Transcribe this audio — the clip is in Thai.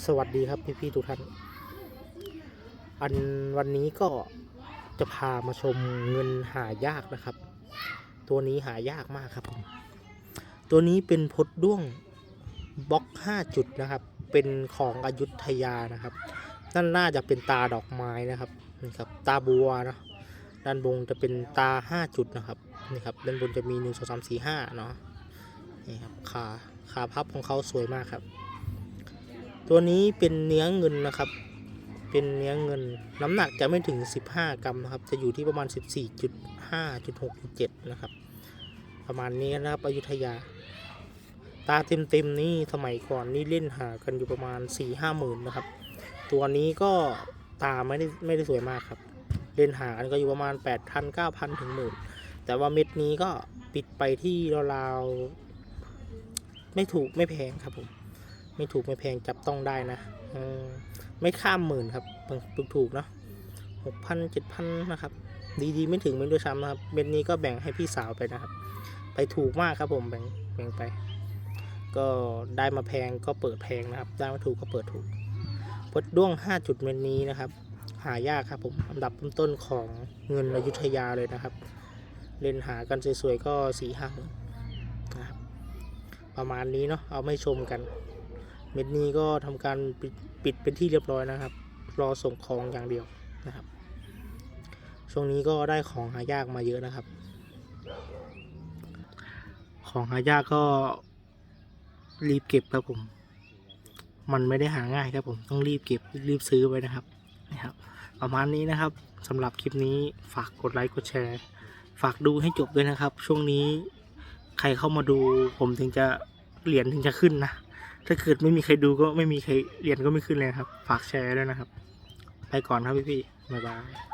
สวัสดีครับพี่ๆทุกท่าน อันวันนี้ก็จะพามาชมเงินหายากนะครับ ตัวนี้หายากมากครับผม ตัวนี้เป็นพดด้วงบล็อก 5 จุดนะครับ เป็นของอยุธยานะครับนั่นน่าจะเป็นตาดอกไม้นะครับนี่ครับ ตาบัวนะด้านบนจะเป็นตา 5 จุดนะครับนี่ครับด้านบนจะมี 1 2 3 4 5เนาะนี่ครับขาขาพับของเขาสวยมากครับ ตัวนี้เป็นเนื้อเงินนะครับ เป็นเนื้อเงิน น้ำหนักจะไม่ถึง 15 กรัมนะครับ จะอยู่ที่ประมาณ 14.5.6.7 นะครับ ประมาณนี้นะครับอยุธยา ตาเต็มๆนี่สมัยก่อนนี่เล่นหากันอยู่ประมาณ 4-5หมื่นนะครับ ตัวนี้ก็ตาไม่ได้ไม่ได้สวยมากครับ เล่นหากันก็อยู่ประมาณ 8,000 9,000 ถึงหมื่นแต่ว่าเม็ดนี้ก็ปิดไปที่ราวๆไม่ถูกไม่แพงครับผม ไม่ถูกไม่แพงจับต้องได้นะมไม่ข้ามหมื่นครับถูกถูกเนาะหกพันเจ็ดพันนะครับ ดีๆ ไม่ถึงไม่ด้วยซ้ำนะครับเม็ดนี้ก็แบ่งให้พี่สาวไปนะครับ ไปถูกมากครับผมแบ่งแบ่งไป ก็ได้มาแพงก็เปิดแพงนะครับ ได้มาถูกก็เปิดถูกพดด้วงห้าจุดเม็ดนี้นะครับ หายากครับผมอันดับต้นๆของเงินอยุธยาเลยนะครับ เล่นหากันสวยๆก็สี่ห้าหมื่นนะครับประมาณนี้เนาะเอาไม่ชมกัน เม็ดนี้ก็ทำการปิดปิดเป็นที่เรียบร้อยนะครับ รอส่งของอย่างเดียวนะครับ ช่วงนี้ก็ได้ของหายากมาเยอะนะครับ ของหายากก็รีบเก็บครับผม มันไม่ได้หาง่ายครับผมต้องรีบเก็บรีบซื้อไว้นะครับนะครับประมาณนี้นะครับสำหรับคลิปนี้ฝากกดไลค์กดแชร์ ฝากดูให้จบด้วยนะครับ ช่วงนี้ใครเข้ามาดูผมถึงจะเหรียญถึงจะขึ้นนะ ถ้าเกิดไม่มีใครดูก็ไม่มีใครเรียนก็ไม่ขึ้นเลยครับ ฝากแชร์ด้วยนะครับ ไปก่อนครับพี่ๆบ๊ายบาย